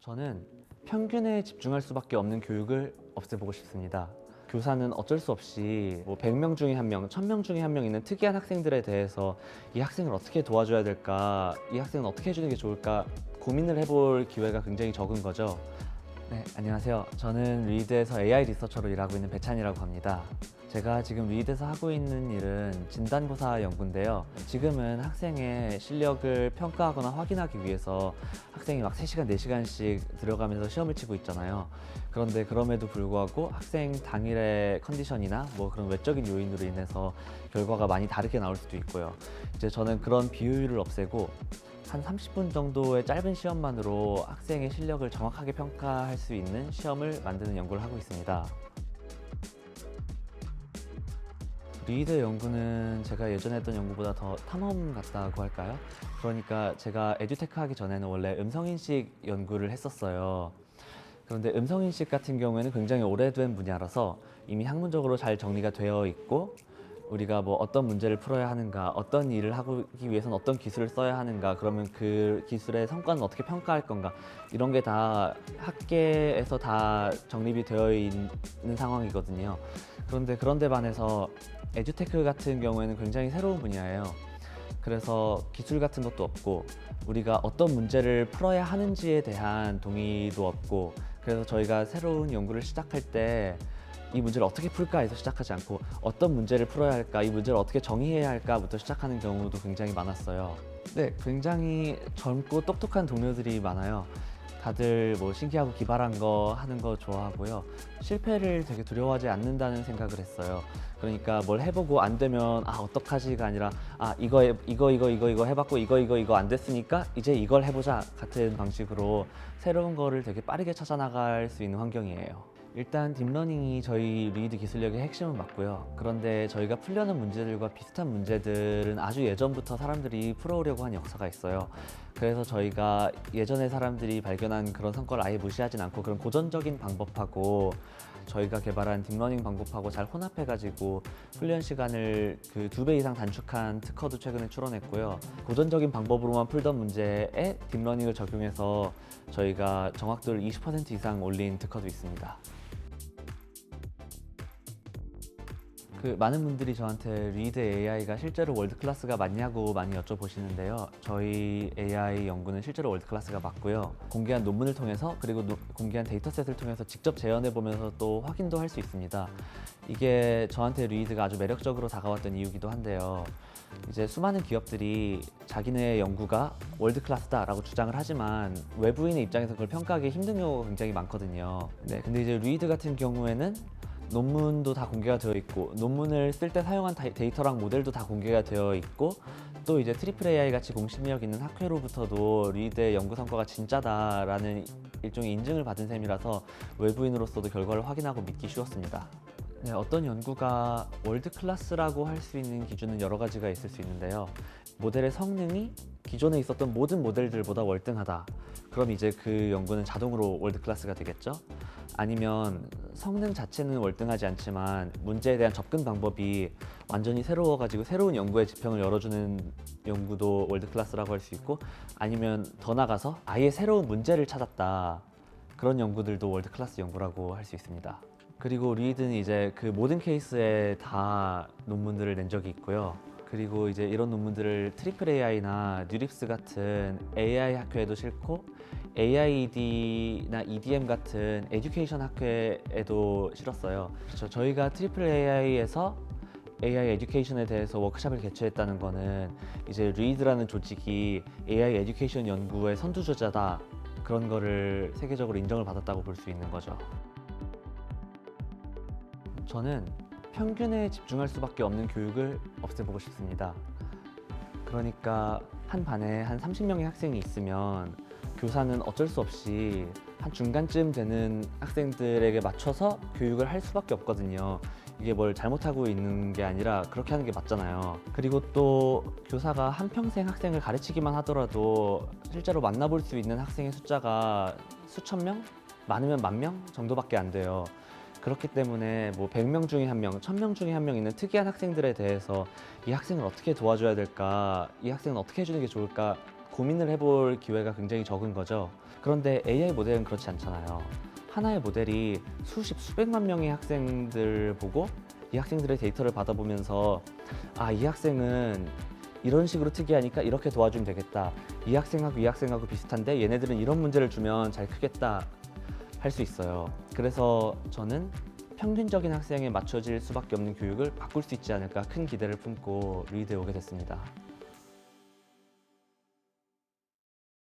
저는 평균에 집중할 수밖에 없는 교육을 없애보고 싶습니다. 교사는 어쩔 수 없이 뭐 100명 중에 한 명, 1000명 중에 한 명 있는 특이한 학생들에 대해서 이 학생을 어떻게 도와줘야 될까, 이 학생은 어떻게 해주는 게 좋을까 고민을 해볼 기회가 굉장히 적은 거죠. 네, 안녕하세요. 저는 리드에서 AI 리서처로 일하고 있는 배찬이라고 합니다. 제가 지금 리드에서 하고 있는 일은 진단고사 연구인데요. 지금은 학생의 실력을 평가하거나 확인하기 위해서 학생이 막 3시간, 4시간씩 들어가면서 시험을 치고 있잖아요. 그런데 그럼에도 불구하고 학생 당일의 컨디션이나 뭐 그런 외적인 요인으로 인해서 결과가 많이 다르게 나올 수도 있고요. 이제 저는 그런 비효율을 없애고 한 30분 정도의 짧은 시험만으로 학생의 실력을 정확하게 평가할 수 있는 시험을 만드는 연구를 하고 있습니다. 리더 연구는 제가 예전에 했던 연구보다 더 탐험 같다고 할까요? 그러니까 제가 에듀테크 하기 전에는 원래 음성인식 연구를 했었어요. 그런데 음성인식 같은 경우에는 굉장히 오래된 분야라서 이미 학문적으로 잘 정리가 되어 있고 우리가 뭐 어떤 문제를 풀어야 하는가, 어떤 일을 하기 위해서는 어떤 기술을 써야 하는가, 그러면 그 기술의 성과는 어떻게 평가할 건가, 이런 게 다 학계에서 다 정립이 되어 있는 상황이거든요. 그런데 그런 데 반해서 에듀테크 같은 경우에는 굉장히 새로운 분야예요. 그래서 기술 같은 것도 없고 우리가 어떤 문제를 풀어야 하는지에 대한 동의도 없고 그래서 저희가 새로운 연구를 시작할 때 이 문제를 어떻게 풀까 해서 시작하지 않고 어떤 문제를 풀어야 할까 이 문제를 어떻게 정의해야 할까부터 시작하는 경우도 굉장히 많았어요. 네, 굉장히 젊고 똑똑한 동료들이 많아요. 다들 뭐 신기하고 기발한 거 하는 거 좋아하고요. 실패를 되게 두려워하지 않는다는 생각을 했어요. 그러니까 뭘 해보고 안 되면 아 어떡하지가 아니라 아 이거 해- 이거 이거 이거 이거 해봤고 이거 이거 이거 안 됐으니까 이제 이걸 해보자 같은 방식으로 새로운 거를 되게 빠르게 찾아나갈 수 있는 환경이에요. 일단 딥러닝이 저희 리드 기술력의 핵심은 맞고요. 그런데 저희가 풀려는 문제들과 비슷한 문제들은 아주 예전부터 사람들이 풀어오려고 한 역사가 있어요. 그래서 저희가 예전에 사람들이 발견한 그런 성과를 아예 무시하진 않고 그런 고전적인 방법하고 저희가 개발한 딥러닝 방법하고 잘 혼합해가지고 훈련 시간을 그 두 배 이상 단축한 특허도 최근에 출원했고요. 고전적인 방법으로만 풀던 문제에 딥러닝을 적용해서 저희가 정확도를 20% 이상 올린 특허도 있습니다. 그 많은 분들이 저한테 리드 AI가 실제로 월드 클래스가 맞냐고 많이 여쭤보시는데요. 저희 AI 연구는 실제로 월드 클래스가 맞고요. 공개한 논문을 통해서 그리고 노- 공개한 데이터셋을 통해서 직접 재현해 보면서 또 확인도 할 수 있습니다. 이게 저한테 리드가 아주 매력적으로 다가왔던 이유기도 한데요. 이제 수많은 기업들이 자기네 연구가 월드 클래스다라고 주장을 하지만 외부인의 입장에서 그걸 평가하기 힘든 경우가 굉장히 많거든요. 네, 근데 이제 리드 같은 경우에는 논문도 다 공개가 되어 있고 논문을 쓸 때 사용한 다- 데이터랑 모델도 다 공개가 되어 있고 또 이제 트리플 AI 같이 공신력 있는 학회로부터도 리드의 연구 성과가 진짜다라는 일종의 인증을 받은 셈이라서 외부인으로서도 결과를 확인하고 믿기 쉬웠습니다. 네, 어떤 연구가 월드 클래스라고 할 수 있는 기준은 여러 가지가 있을 수 있는데요. 모델의 성능이 기존에 있었던 모든 모델들보다 월등하다. 그럼 이제 그 연구는 자동으로 월드 클래스가 되겠죠? 아니면 성능 자체는 월등하지 않지만 문제에 대한 접근 방법이 완전히 새로워가지고 새로운 연구의 지평을 열어주는 연구도 월드 클래스라고 할 수 있고 아니면 더 나가서 아예 새로운 문제를 찾았다. 그런 연구들도 월드 클래스 연구라고 할 수 있습니다. 그리고 리드는 이제 그 모든 케이스에 다 논문들을 낸 적이 있고요. 그리고 이제 이런 논문들을 트리플 AI나 뉴립스 같은 AI 학회에도 실고 AIED나 EDM 같은 에듀케이션 학회에도 실었어요. 그렇죠. 저희가 트리플 AI에서 AI 에듀케이션에 대해서 워크숍을 개최했다는 거는 이제 리드라는 조직이 AI 에듀케이션 연구의 선두주자다 그런 거를 세계적으로 인정을 받았다고 볼 수 있는 거죠. 저는 평균에 집중할 수밖에 없는 교육을 없애보고 싶습니다. 그러니까 한 반에 한 30명의 학생이 있으면 교사는 어쩔 수 없이 한 중간쯤 되는 학생들에게 맞춰서 교육을 할 수밖에 없거든요. 이게 뭘 잘못하고 있는 게 아니라 그렇게 하는 게 맞잖아요. 그리고 또 교사가 한평생 학생을 가르치기만 하더라도 실제로 만나볼 수 있는 학생의 숫자가 수천 명? 많으면 만 명 정도밖에 안 돼요. 그렇기 때문에 뭐 100명 중에 한 명, 1000명 중에 한 명 있는 특이한 학생들에 대해서 이 학생을 어떻게 도와줘야 될까, 이 학생은 어떻게 해주는 게 좋을까 고민을 해볼 기회가 굉장히 적은 거죠. 그런데 AI 모델은 그렇지 않잖아요. 하나의 모델이 수십 수백만 명의 학생들 보고 이 학생들의 데이터를 받아보면서 아 이 학생은 이런 식으로 특이하니까 이렇게 도와주면 되겠다. 이 학생하고 이 학생하고 비슷한데 얘네들은 이런 문제를 주면 잘 크겠다 할 수 있어요. 그래서 저는 평균적인 학생에 맞춰질 수밖에 없는 교육을 바꿀 수 있지 않을까 큰 기대를 품고 리드에 오게 됐습니다.